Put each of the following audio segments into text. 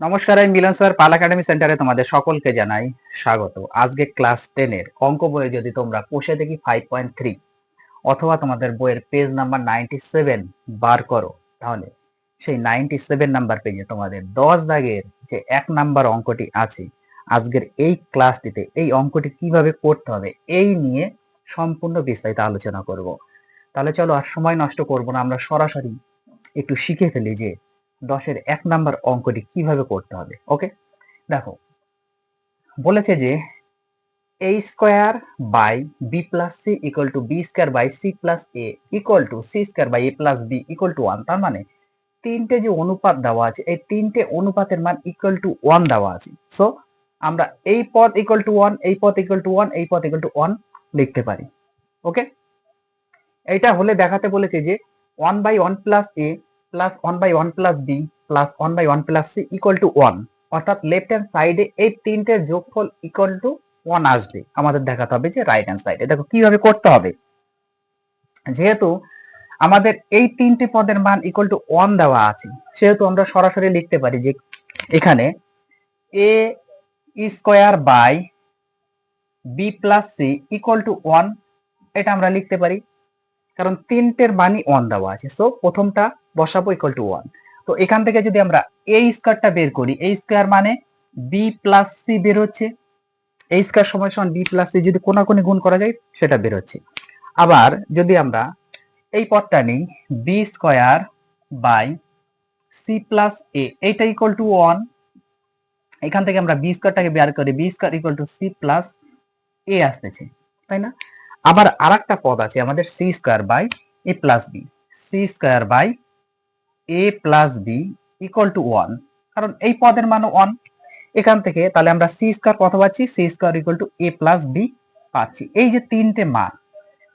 নমস্কার, আমি মিলন স্যার, পাল একাডেমি সেন্টারে তোমাদের সকলকে জানাই স্বাগত। আজকে ক্লাস টেনের অঙ্ক বইয়ে যদি তোমরা কষে দেখি ফাইভ পয়েন্ট থ্রি অথবা তোমাদের বইয়ের পেজ নাম্বার নাইনটি সেভেন বার করো, তাহলে সেই নাইনটি সেভেন নাম্বার পেজে তোমাদের দশ দাগের যে এক নাম্বার অঙ্কটি আছে, আজকের এই ক্লাসটিতে এই অঙ্কটি কীভাবে করতে হবে এই নিয়ে সম্পূর্ণ বিস্তারিত আলোচনা করব। তাহলে চলো আর সময় নষ্ট করব না, আমরা সরাসরি একটু শিখে ফেলি যে দশের এক নাম্বার অঙ্কটি কীভাবে করতে হবে ওকে দেখো, বলেছে যে A square by B plus C equal to B square by C plus A equal to C square by A plus B equal to one তার মানে তিনটে যে অনুপাত দেওয়া আছে, এই তিনটে অনুপাতের মান ইকুয়াল টু ওয়ান দেওয়া আছে। সো আমরা এই পদ ইকুয়াল টু ওয়ান এই পদ ইকুয়াল টু ওয়ান এই পদ ইকুয়াল টু ওয়ান লিখতে পারি ওকে এইটা হলে দেখাতে বলেছে যে one by one plus A plus one by one plus B plus one by one plus C equal to one অর্থাৎ লেফট হ্যান্ড সাইডে এই তিনটের যোগফল ইকুয়াল টু ওয়ান আসবে। আমাদের দেখাতে হবে যে রাইট হ্যান্ড সাইডে দেখো, কীভাবে করতে হবে? যেহেতু আমাদের এই তিনটি পদের মান ইকুয়াল টু ওয়ান দেওয়া আছে, সেহেতু আমরা সরাসরি লিখতে পারি যে এখানে A square by B plus C equal to one এটা আমরা লিখতে পারি। কারণ তিনটের মানই ওয়ান দেওয়া আছে। সো প্রথমটা বসাবো ইকুয়াল টু ওয়ান তো এখান থেকে যদি আমরা এই স্কোয়ারটা বের করি এই স্কোয়ার মানে বি প্লাস সি বের হচ্ছে এই স্কোয়ার সময় সমান বি প্লাস সি যদি কোনাকুনি গুণ করা যায়, সেটা বের হচ্ছে আবার যদি আমরা এই পদটা নিই B square by C plus A এইটা ইকুয়াল টু ওয়ান এখান থেকে আমরা বি স্কোয়ারটাকে বের করি B square equal to C plus A আসতেছে, তাই না? আবার আরেকটা পদ আছে, আমাদের C square by A plus B C square by A plus B equal to one কারণ এই পদের মান ওয়ান এখান থেকে তাহলে আমরা সি স্কোয়ার কত পাচ্ছি? C square equal to A plus B পাচ্ছি। এই যে তিনটে মান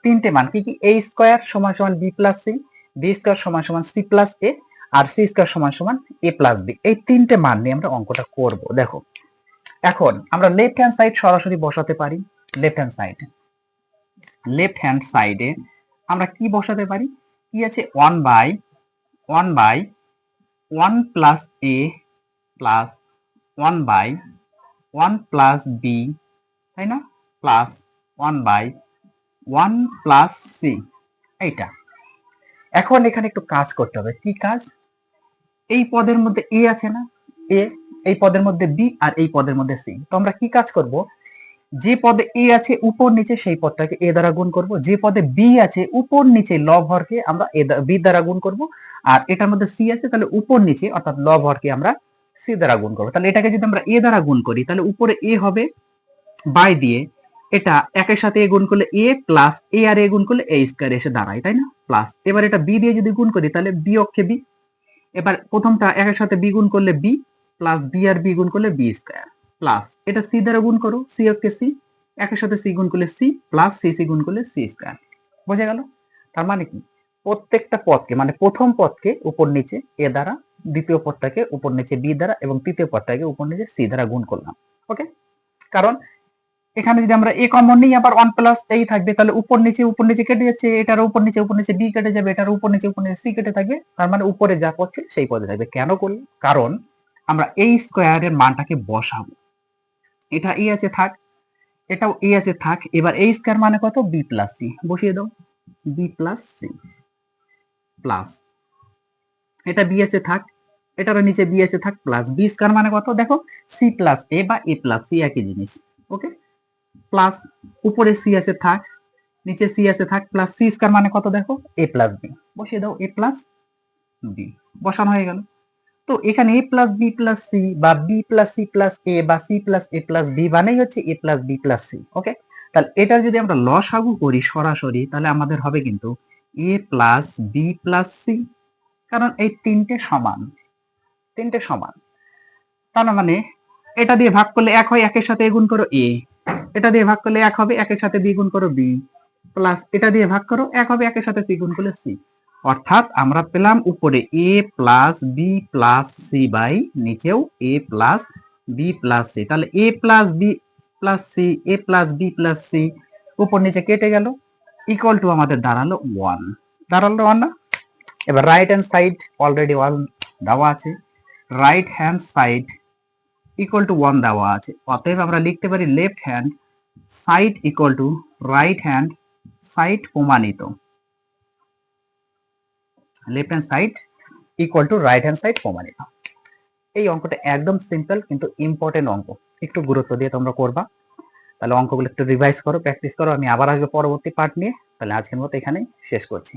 তিনটে মান, কি কি? এ স্কোয়ার সমান সমান B plus C B square সমান সমান সি প্লাস এ আর সি স্কোয়ার সমান সমান এ প্লাস বি এই তিনটে মান নিয়ে আমরা অঙ্কটা করব। দেখো, এখন আমরা লেফট হ্যান্ড সাইড সরাসরি বসাতে পারি। Left hand side left hand সাইডে আমরা কি বসাতে পারি? কি আছে? One by one by one plus A plus one by one plus B তাই না? Plus one by one plus C এইটা। এখন এখানে একটু কাজ করতে হবে। কি কাজ? এই পদের মধ্যে এ আছে না? এ এই পদের মধ্যে বি আর এই পদের মধ্যে সি তো আমরা কি কাজ করব? যে পদে এ আছে উপর নিচে সেই পদটাকে এ দ্বারা গুণ করব। যে পদে বি আছে উপর নিচে লব হরকে আমরা এ বি দ্বারা গুণ করব। আর এটার মধ্যে সি আছে তাহলে উপর নিচে অর্থাৎ লব হরকে আমরা সি দ্বারা গুণ করব। তাহলে এটাকে যদি আমরা এ দ্বারা গুণ করি, তাহলে উপরে এ হবে বাই দিয়ে এটা একের সাথে এ গুণ করলে এ প্লাস এ আর এ গুণ করলে এ স্কোয়ার এসে দাঁড়ায়, তাই না? প্লাস এবার এটা বি দিয়ে যদি গুণ করি, তাহলে বি অক্ষে বি এবার প্রথমটা একের সাথে বি গুণ করলে বি প্লাস বি আর বি গুণ করলে বি স্কোয়ার প্লাস এটা সি দ্বারা গুণ করো সি অক্ষে সি একের সাথে সি গুণ করলে সি প্লাস সি সি গুণ করলে সি স্কোয়ার বোঝা গেল? তার মানে কি? প্রত্যেকটা পদকে মানে প্রথম পদকে উপর নিচে এ দ্বারা, দ্বিতীয় পদটাকে উপর নিচে বি দ্বারা এবং তৃতীয় পদটাকে উপর নিচে সি দ্বারা গুণ করলাম ওকে কারণ এখানে যদি আমরা এ কমন নিই, আবার ওয়ান প্লাস এই থাকবে, তাহলে উপর নিচে উপর নিচে কেটে যাচ্ছে, এটার উপর নিচে উপর নিচে বি কেটে যাবে, এটার উপর নিচে উপর নিচে সি কেটে থাকবে, তার মানে উপরে যা পড়ছে সেই পদে থাকবে। কেন করলে কারণ আমরা এই স্কোয়ারের মানটাকে বসাবো। এটা এ আছে, থাক। এটাও এ আছে, থাক। এবার এই স্কোয়ার মানে কত? বি প্লাস সি বসিয়ে দাও। বি প্লাস সি প্লাস এটা বি আছে, থাক। এটারও নিচে বি আছে, থাক। প্লাস বি স্কোয়ার মানে কত? দেখো সি প্লাস এ বা এ প্লাস সি একই জিনিস। ওকে প্লাস উপরে সি আছে, থাক। নিচে সি আছে, থাক। প্লাস সি স্কোয়ার মানে কত? দেখো এ প্লাস বি বসিয়ে দাও এ প্লাস বি বসানো হয়ে গেল। তো এখানে A plus B plus C বা B plus C plus A বা C plus A plus B মানেই হচ্ছে A plus B plus C okay তাহলে এটার যদি আমরা লসাগু করি সরাসরি, তাহলে আমাদের হবে কিন্তু A plus B plus C কারণ এই তিনটে সমান তিনটে সমান। তার মানে এটা দিয়ে ভাগ করলে এক হয়, একের সাথে গুণ করো এ এটা দিয়ে ভাগ করলে এক হবে, একের সাথে বি গুণ করো বি প্লাস এটা দিয়ে ভাগ করো, এক হবে, একের সাথে সি গুণ করলে সি অর্থাৎ আমরা পেলাম উপরে A plus B plus C by নিচেও A plus B plus C তাহলে A plus B plus C A plus B plus C উপর নিচে কেটে গেল ইকুয়াল টু আমাদের দাঁড়াল ওয়ান দাঁড়াল ওয়ান না? এবার right hand side already one দেওয়া আছে। Right hand side equal to one দেওয়া আছে। অতএব আমরা লিখতে পারি left hand side equal to right hand side প্রমাণিত। Left hand side equal to right hand side প্রমাণিত এই অঙ্কটা একদম সিম্পল কিন্তু ইম্পর্টেন্ট অঙ্ক। একটু গুরুত্ব দিয়ে তোমরা করবা। তাহলে অঙ্কগুলো একটু রিভাইজ করো প্র্যাকটিস করো। আমি আবার আসব পরবর্তী পার্ট নিয়ে। তাহলে আজকের মতো এখানেই শেষ করছি।